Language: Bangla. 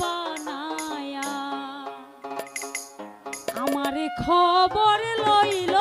বানায়া আমারে খবর লইল